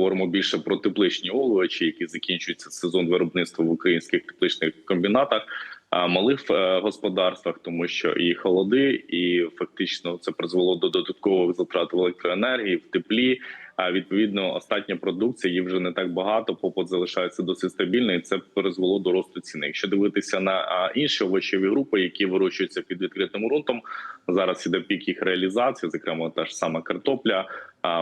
говоримо більше про тепличні оловичі, які закінчується сезон виробництва в українських тепличних комбінатах. а, Малих е, господарствах, тому що і холоди, і фактично це призвело до додаткових затрат електроенергії, в теплі. А відповідно, остатня продукція її вже не так багато. Попит залишається досить стабільний. і Це призвело до росту ціни. Якщо дивитися на інші овочеві групи, які вирощуються під відкритим ґрунтом, зараз іде пік їх реалізації, зокрема та ж сама картопля,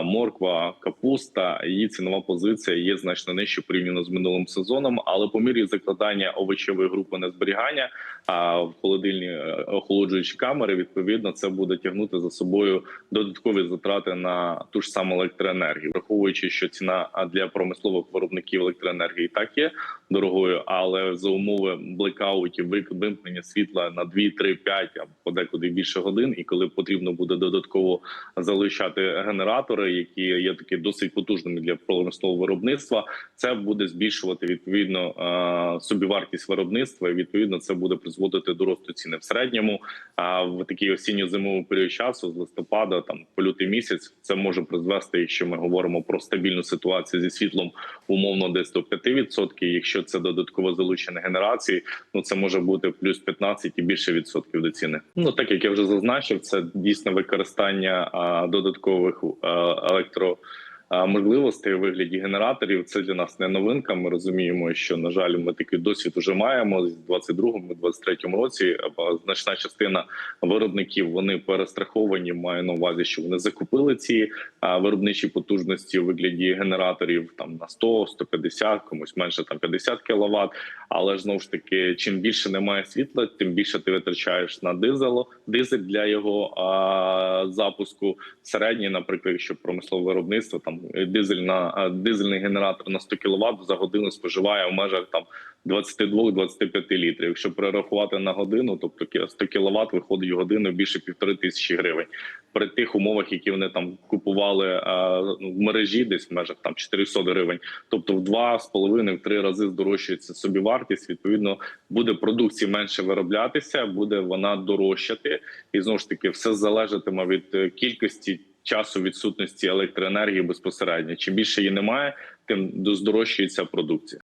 морква, капуста. Її цінова позиція є значно нижче порівняно з минулим сезоном. Але по мірі закладання овочевої групи на зберігання а в холодильні е, охолоджуючі камери, відповідно, це буде тягнути за собою додаткові затрати на ту ж саму електроенергію, враховуючи, що ціна для промислових виробників електроенергії так є дорогою, але за умови блекаутів, вимкнення світла на 2, 3, 5, а подекуди більше годин, і коли потрібно буде додатково залишати генератори, які є такі досить потужними для промислового виробництва, це буде збільшувати відповідно собівартість виробництва. І відповідно це буде призводити до росту ціни в середньому. А в такий осінньо-зимовий період часу з листопада, там по лютий місяць, це може призвести, якщо ми говоримо про стабільну ситуацію зі світлом, умовно десь до 5%. Якщо це додатково залучені генерації, ну це може бути плюс 15 і більше відсотків до ціни. Ну так як я вже зазначив, це дійсно використання а, додаткових а, elektro Можливостей у вигляді генераторів це для нас не новинка. Ми розуміємо, що на жаль, ми такий досвід вже маємо з 22-23 році. Значна частина виробників вони перестраховані. Маю на увазі, що вони закупили ці виробничі потужності у вигляді генераторів там на 100, 150, комусь менше там 50 кВт. Але знову ж таки, чим більше немає світла, тим більше ти витрачаєш на дизело, дизель для його а, запуску. Середній, наприклад, якщо промислове виробництво, там дизель на дизельний генератор на 100 кВт за годину споживає в межах там 22-25 літрів. Якщо перерахувати на годину, тобто 100 кВт виходить в годину більше півтори тисячі гривень. При тих умовах, які вони там купували а, ну, в мережі, десь в межах там 400 гривень, тобто в два з половиною в три рази здорожчується собівартість. Відповідно, буде продукції менше вироблятися, буде вона дорожчати, і знову ж таки все залежатиме від е, кількості. Часу відсутності електроенергії безпосередньо. Чим більше її немає, тим здорожчується продукція.